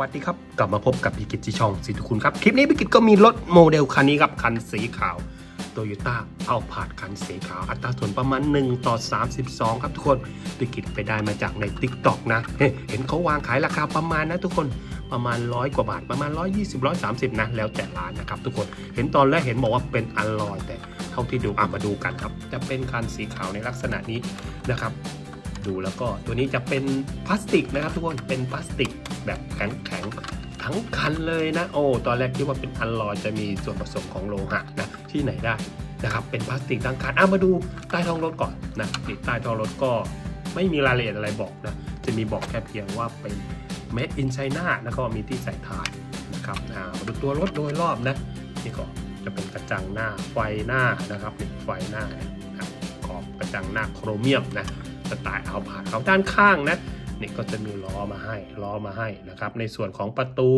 วัสดีครับ กลับมาพบกับพีกิจที่ช่องสิทุคุณครับ คลิปนี้พีกิจก็มีรถโมเดลคันนี้ครับ คันสีขาวโตโยต้าเอาผาดคันสีขาว อัตราส่วนประมาณ 1 ต่อ 32 ครับทุกคนพีกิจไปได้มาจากใน t ิ k t o k นะเฮ้เห็นเขาวางขายราคาประมาณนะทุกคนประมาณร้อยกว่าบาท ประมาณ 120 130 นะ แล้วแต่ร้านนะครับทุกคนเห็นตอนแรกเห็นบอกว่าเป็นอลลอยแต่เท่าที่ดูอะมาดูกันครับ จะเป็นคันสีขาวในลักษณะนี้นะครับ ดูแล้วก็ตัวนี้จะเป็นพลาสติกนะครับทุกคนเป็นพลาสติกแบบแข็งๆทั้งคันเลยนะโอ้ตอนแรกคิดว่าเป็นอัลลอยจะมีส่วนผสมของโลหะนะที่ไหนได้นะครับเป็นพลาสติกทั้งคันอะมาดูใต้ท้องรถก่อนนะติดใต้ท้องรถก็ไม่มีรายละเอียดอะไรบอกนะจะมีบอกแค่เพียงว่าเป็น made in China แล้วก็มีที่ใส่ถ่านนะครับอ่ามาดูตัวรถโดยรอบนะนี่ก็จะเป็นกระจังหน้าไฟหน้านะครับไฟหน้านะขอบกระจังหน้าโครเมียมนะ สไตล์เอาผาเขาด้านข้างนะนี่ก็จะมีล้อมาให้ล้อมาให้นะครับ ในส่วนของประตู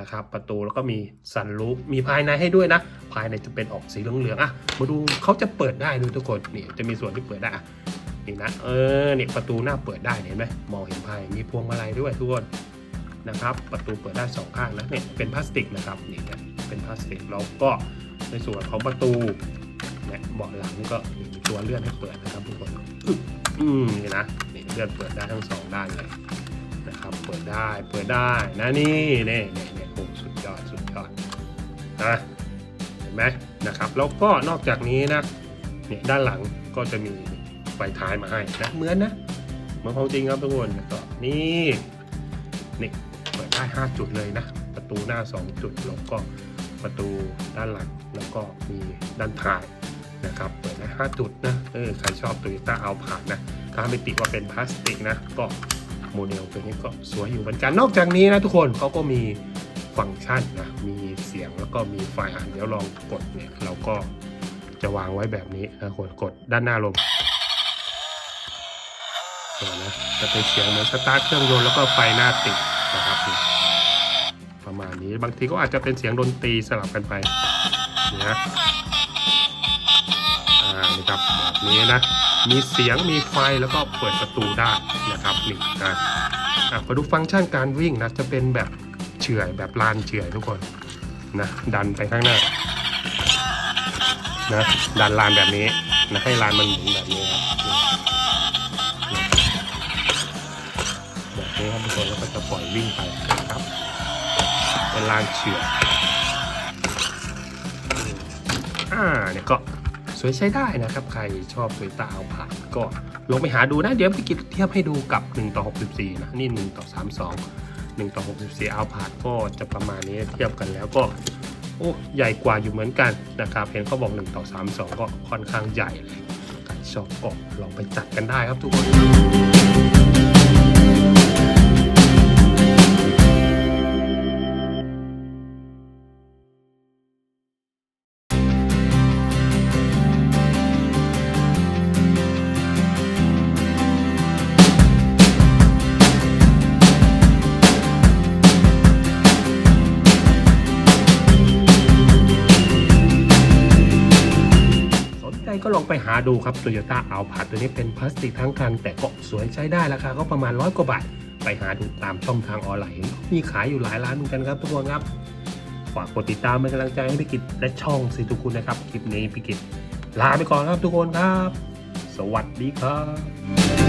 นะครับ ประตูแล้วก็มีสันลูปมีภายในให้ด้วยนะ ภายในจะเป็นออกสีเหลืองๆอะมาดูเขาจะเปิดได้ดูทุกคนนี่จะมีส่วนที่เปิดได้อะนี่นะเออเนี่ยประตูหน้าเปิดได้เห็นไหมมองเห็นภายมีพวงมาลัยด้วยทุกคนนะครับ ประตูเปิดได้สองข้างนะเนี่ยเป็นพลาสติกนะครับนี่นะเป็นพลาสติกแล้วก็ในส่วนของประตูเนี่ยเบาะหลังก็มีตัวเลื่อนให้เปิดนะครับทุกคน อืมนี่นะนี่เลื่อนเปิดได้ทั้งสองด้านเลยนะครับ เปิดได้เปิดได้นะนี่นี่นี่นี่โอ้สุดยอดสุดยอดนะเห็นไหมนะครับแล้วก็นอกจากนี้นะเนี่ยด้านหลังก็จะมีไฟท้ายมาให้นะเหมือนนะเหมือนของจริงครับทุกคนก็นี่นี่เปิดได้ 5 จุดเลยนะ ประตูหน้า 2 จุดแล้วก็ประตูด้านหลังแล้วก็มีด้านท้าย นะครับเปิดได้5จุดนะเออใครชอบ Toyota เอาผ่านนะถ้าไม่ติว่าเป็นพลาสติกนะก็โมเดลตัวนี้ก็สวยอยู่เหมือนกันนอกจากนี้นะทุกคนเขาก็มีฟังก์ชันนะมีเสียงแล้วก็มีไฟอ่านเดี๋ยวลองกดเนี่ยเราก็จะวางไว้แบบนี้นะคนกดด้านหน้าลงเดี๋ยวนะจะเป็นเสียงเหมือนสตาร์ทเครื่องยนต์แล้วก็ไฟหน้าติดนะครับประมาณนี้บางทีก็อาจจะเป็นเสียงดนตรีสลับกันไปนะ บนี้นะ มีเสียงมีไฟแล้วก็เปิดประตูได้นะครับนี่นะอะมาดูฟังก์ชันการวิ่งนะจะเป็นแบบเฉื่อยแบบลานเฉื่อยทุกคนนะดันไปข้างหน้านะดันลานแบบนี้นะให้ลานมันหมุนแบบนี้ครับแบบนี้ครับทุกคนแล้วก็จะปล่อยวิ่งไปนะครับเป็นลานเฉื่อยอ่าเนี่ยก็ สวยใช้ได้นะครับ ใครชอบโตโยตาเอาผ่านก็ลองไปหาดูนะ เดี๋ยวพี่กิจเทียบให้ดูกับ 1 ต่อ 64 นะ นี่ 1 ต่อ 32 1 ต่อ 64 เอาผ่านก็จะประมาณนี้เทียบกันแล้วก็โอ้ใหญ่กว่าอยู่เหมือนกันนะครับเห็นเขาบอก 1 ต่อ 32 ก็ค่อนข้างใหญ่เลยใครชอบก็ลองไปจัดกันได้ครับทุกคน ก็ลองไปหาดูครับ Toyota a l p a ตัวนี้เป็นพลาสติกทั้งคัน แต่ก็สวยใช้ได้ราคาก็ประมาณร้อยกว่าบาท ไปหาดูตามช่องทางออนไลน์มีขายอยู่หลายร้านเหมือนกันครับทุกคนครับ ฝากกดติดตามเป็นกำลังใจให้พิกิจและช่องสิทุกคุณนะครับคลิปนี้พิกิจลาไปก่อนครับทุกคนครับ สวัสดีครับ